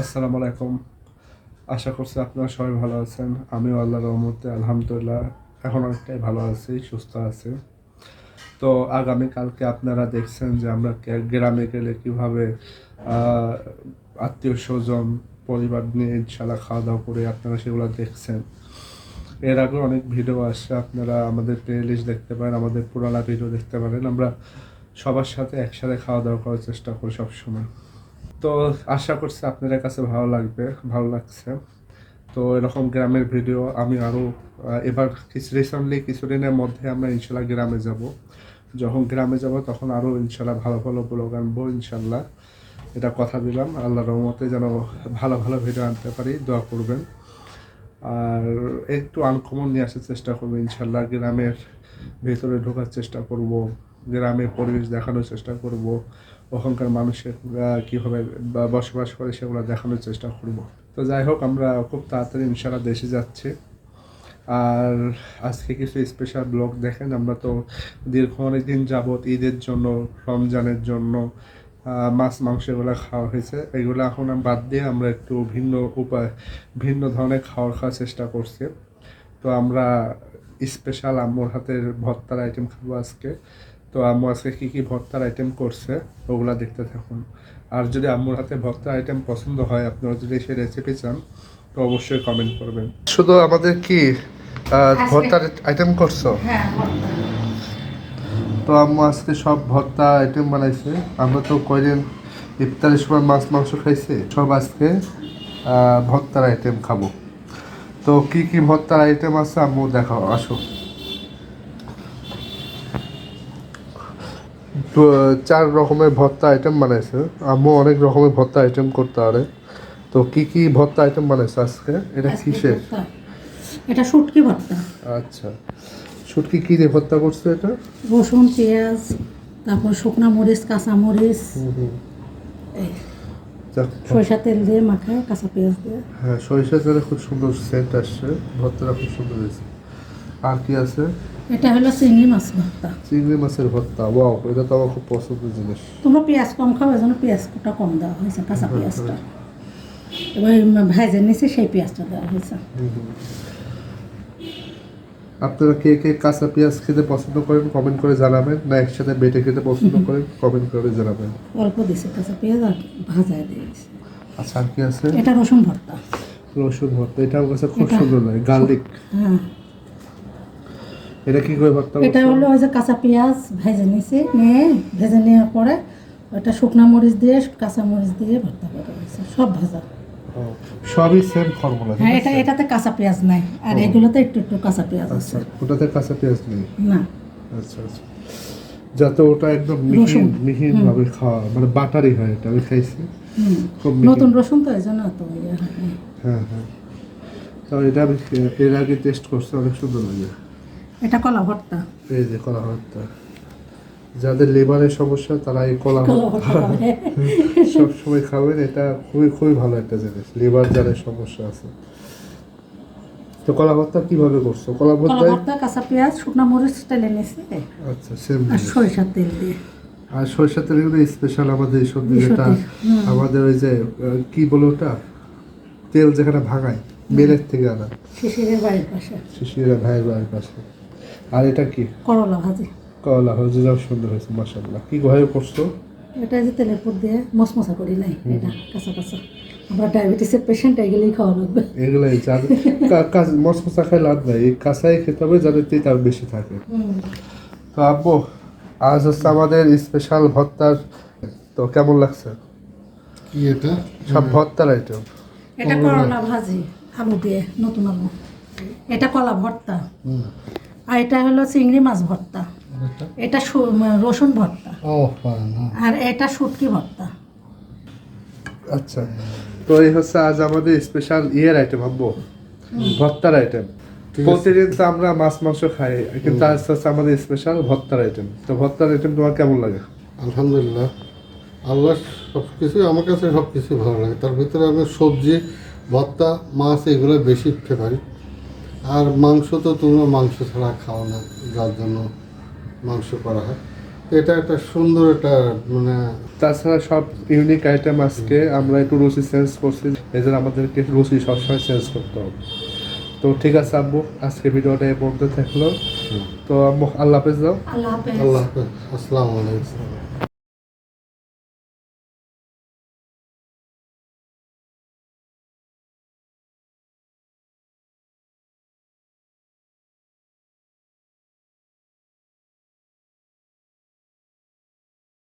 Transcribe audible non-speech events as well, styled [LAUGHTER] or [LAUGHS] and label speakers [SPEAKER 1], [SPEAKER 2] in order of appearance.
[SPEAKER 1] আসসালামু আলাইকুম। আশা করছি আপনারা সবাই ভালো আছেন। আমিও আল্লাহ রহমতে, আলহামদুলিল্লাহ, এখন অনেকটাই ভালো আছি, সুস্থ আছি। তো আগামী কালকে আপনারা দেখছেন যে আমরা গ্রামে গেলে কীভাবে আত্মীয় স্বজন, পরিবার নিয়ে ইনশাল্লাহ খাওয়া দাওয়া করে আপনারা সেগুলো দেখছেন। এর আগে অনেক ভিডিও আসছে, আপনারা আমাদের প্লে লিস্ট দেখতে পারেন, আমাদের পুরানা ভিডিও দেখতে পারেন। আমরা সবার সাথে একসাথে খাওয়া দাওয়া করার চেষ্টা করি সবসময়। তো আশা করছি আপনাদের কাছে ভালো লাগবে, ভালো লাগছে। তো এরকম গ্রামের ভিডিও আমি আরও এবার কিছু রিসেন্টলি কিছুদিনের মধ্যে আমরা ইনশাল্লাহ গ্রামে যাব। যখন গ্রামে যাব তখন আরও ইনশাল্লাহ ভালো ভালো ব্লগ আনব ইনশাল্লাহ। এটা কথা দিলাম, আল্লাহ রহমতে যেন ভালো ভালো ভিডিও আনতে পারি, দোয়া করবেন। আর একটু আনকমন নিয়ে আসার চেষ্টা করব, ইনশাল্লাহ গ্রামের ভেতরে ঢোকার চেষ্টা করব গ্রামের পরিবেশ দেখানোর চেষ্টা করব। ওখানকার মানুষের কীভাবে বসবাস করে সেগুলো দেখানোর চেষ্টা করব। তো যাই হোক, আমরা খুব তাড়াতাড়ি ইনশাল্লাহ দেশে যাচ্ছি। আর আজকে কিছু স্পেশাল ব্লগ দেখেন, আমরা তো দীর্ঘ অনেক দিন যাবৎ ঈদের জন্য, রমজানের জন্য মাছ, মাংস এগুলো খাওয়া হয়েছে। এগুলো এখন বাদ দিয়ে আমরা একটু ভিন্ন উপায়, ভিন্ন ধরনের খাওয়ার খাওয়ার চেষ্টা করছি। তো আমরা স্পেশাল আম্মুর হাতের ভর্তার আইটেম খাব আজকে। তো আম্মু আজকে কী কী ভর্তার আইটেম করছে ওগুলা দেখতে থাকুন। আর যদি আম্মুর হাতে ভর্তার আইটেম পছন্দ হয় আপনারা যদি সেই রেসিপি চান তো অবশ্যই কমেন্ট করবেন। শুধু আমাদের কি ভর্তার আইটেম করছ?
[SPEAKER 2] হ্যাঁ
[SPEAKER 1] তো আম্মু আজকে সব ভর্তা আইটেম বানাইছে। আমরা তো কয়দিন ইফতারের সময় মাছ মাংস খাইছি সব আজকে ভর্তার আইটেম খাব। তো কি কি ভর্তার আইটেম আছে আম্মু দেখাও আসো। চার রকমের ভর্তা আইটেম বানাইছে। আম্মু অনেক রকমের ভর্তা আইটেম করতে পারে। তো কি কি ভর্তা আইটেম বানাইছে আজকে? এটা কিসের?
[SPEAKER 2] এটা শুটকি ভর্তা।
[SPEAKER 1] আচ্ছা। শুটকি কি দিয়ে ভর্তা করছে এটা?
[SPEAKER 2] রসুন পেঁয়াজ তারপর শুকনা মরিচ কাঁচা মরিচ। সরিষা তেল দিয়ে মাখায় কাঁচা পেঁয়াজ দিয়ে।
[SPEAKER 1] হ্যাঁ সরিষা তেলে খুব সুন্দর সেন্ট আসছে। ভর্তাটা খুব সুন্দর হয়েছে। আর কি আছে?
[SPEAKER 2] এটা হলো চিংড়ি মাছ ভর্তা।
[SPEAKER 1] চিংড়ি মাছের ভর্তা ওয়াও এটা তো আমার খুব পছন্দের জিনিস।
[SPEAKER 2] তোমরা পেঁয়াজ কম খাও এই জন্য পেঁয়াজটা কম দেওয়া হয়েছে কাঁচা পেঁয়াজটা। এবার ভাইজের নিচে সেই পেঁয়াজটা দেওয়া হয়েছে।
[SPEAKER 1] আপনারা কে কে কাঁচা পেঁয়াজ খেতে পছন্দ করেন কমেন্ট করে জানাবেন। না একসাথে বেটে খেতে পছন্দ করেন কমেন্ট করে জানাবেন।
[SPEAKER 2] অল্প দিছে কাঁচা পেঁয়াজ আর ভাজায় দিয়েছে।
[SPEAKER 1] আচ্ছা আর কি আছে?
[SPEAKER 2] এটা রসুন ভর্তা।
[SPEAKER 1] রসুন ভর্তা এটা আমার কাছে খুব সুন্দর লাগে গার্লিক।
[SPEAKER 2] হ্যাঁ।
[SPEAKER 1] এটা কি করে ভর্তা
[SPEAKER 2] এটা হলো ওই যে কাঁচা পেঁয়াজ ভেজে নিয়েছি নিয়ে ভেজে নেওয়ার পরে ওটা শুকনা মরিচ দিয়ে কাঁচা মরিচ দিয়ে ভর্তা করা হয়েছে সব ভাজা।
[SPEAKER 1] সবই সেম ফর্মুলা
[SPEAKER 2] হ্যাঁ এটা এটাতে কাঁচা পেঁয়াজ নাই আর এগুলোতে একটু একটু কাঁচা পেঁয়াজ আছে।
[SPEAKER 1] আচ্ছা ওটাতে কাঁচা পেঁয়াজ নেই?
[SPEAKER 2] না।
[SPEAKER 1] আচ্ছা আচ্ছা। যাতে ওটা একদম মিহিন
[SPEAKER 2] রসুন।
[SPEAKER 1] মিহিন ভাবে খাওয়া মানে বাটারি হয় এটা আমি খাইছি। খুব
[SPEAKER 2] নতুন রসুন তো এই জন্য তো ইয়ে হয়।
[SPEAKER 1] হ্যাঁ হ্যাঁ। তো এটা আমি এর আগে টেস্ট করছি অনেক সুন্দর লাগে
[SPEAKER 2] এটা কলা ভর্তা
[SPEAKER 1] এই যে কলা ভর্তা যাদের লিভারের সমস্যা তারা এই কলা [LAUGHS] সব সময় খাবেন এটা খুবই খুবই ভালো একটা জিনিস। লিভার যাদের সমস্যা আছে। তো কলা ভর্তা কীভাবে করছ? কলা
[SPEAKER 2] ভর্তা কাঁচা পেঁয়াজ শুকনা মরিচ নিয়েছি
[SPEAKER 1] আচ্ছা সেম
[SPEAKER 2] আর সরিষার তেল দিয়ে।
[SPEAKER 1] আর সরষের তেল কিন্তু স্পেশাল আমাদের এই সবজি যেটা আমাদের ওই যে কি বলে ওটা? তেল যেখানে ভাঙায় মেলের থেকে আনা।
[SPEAKER 2] শিশিরের বাড়ির পাশে।
[SPEAKER 1] শিশিরা ভাইয়ের বাড়ির পাশে। আর এটা কি?
[SPEAKER 2] করলা ভাজি।
[SPEAKER 1] কলা হজিরাও সুন্দর হয়েছে মাসাল্লাহ কি ঘরে করছ?
[SPEAKER 2] এটা যে তেলের উপর দিয়ে মশমশা করি নাই? এটা কাঁচা কাঁচা। আমরা ডায়াবেটিসের পেশেন্ট এগুলোই খাওয়া লাগবে।
[SPEAKER 1] এগুলাই কাজ মশমশা খাই লাভ নাই। এই কাঁচাই খেতে হবে যাদের তেল বেশি থাকে। তো আব্বু আজ হচ্ছে আমাদের স্পেশাল ভর্তার তো কেমন লাগছে?
[SPEAKER 3] কি এটা?
[SPEAKER 1] সব ভর্তার আইটেম
[SPEAKER 2] এটা করলা ভাজি আলু দিয়ে নতুন আলু। এটা কলা ভর্তা।
[SPEAKER 3] হুম,
[SPEAKER 2] আর এটা হলো চিংড়ি মাছ ভর্তা।
[SPEAKER 3] এটা
[SPEAKER 2] রসুন ভর্তা।
[SPEAKER 3] ও
[SPEAKER 2] আর এটা শুটকি ভর্তা।
[SPEAKER 1] আচ্ছা। তো এই হচ্ছে আজ আমাদের স্পেশাল ইয়ের আইটেম আব্বু। ভর্তার আইটেম প্রতিদিন তো আমরা মাছ মাংস খাই কিন্তু আজ হচ্ছে আমাদের স্পেশাল ভর্তার আইটেম তো ভর্তার আইটেম তোমার কেমন লাগে?
[SPEAKER 3] আলহামদুলিল্লাহ। আল্লাহ সব কিছু আমার কাছে সব কিছু ভালো লাগে। তার ভিতরে আমি সবজি ভর্তা মাছ এগুলো বেশি ফেভারিট আর মাংস তো তোমরা মাংস ছাড়া খাও না যার জন্য মাংস করা হয়। এটা একটা সুন্দর একটা মানে
[SPEAKER 1] তাছাড়া সব ইউনিক আইটেম আজকে আমরা একটু রুচি চেঞ্জ করছি এই জন্য আমাদেরকে রুচি সবসময় চেঞ্জ করতে হবে। তো ঠিক আছে আব্বু আজকে ভিডিওটা এ পর্যন্ত থাকল। তো আব্বু আল্লাহ হাফেজ দাও।
[SPEAKER 2] আল্লাহ হাফেজ।
[SPEAKER 3] আল্লাহ হাফেজ আসসালামু আলাইকুম।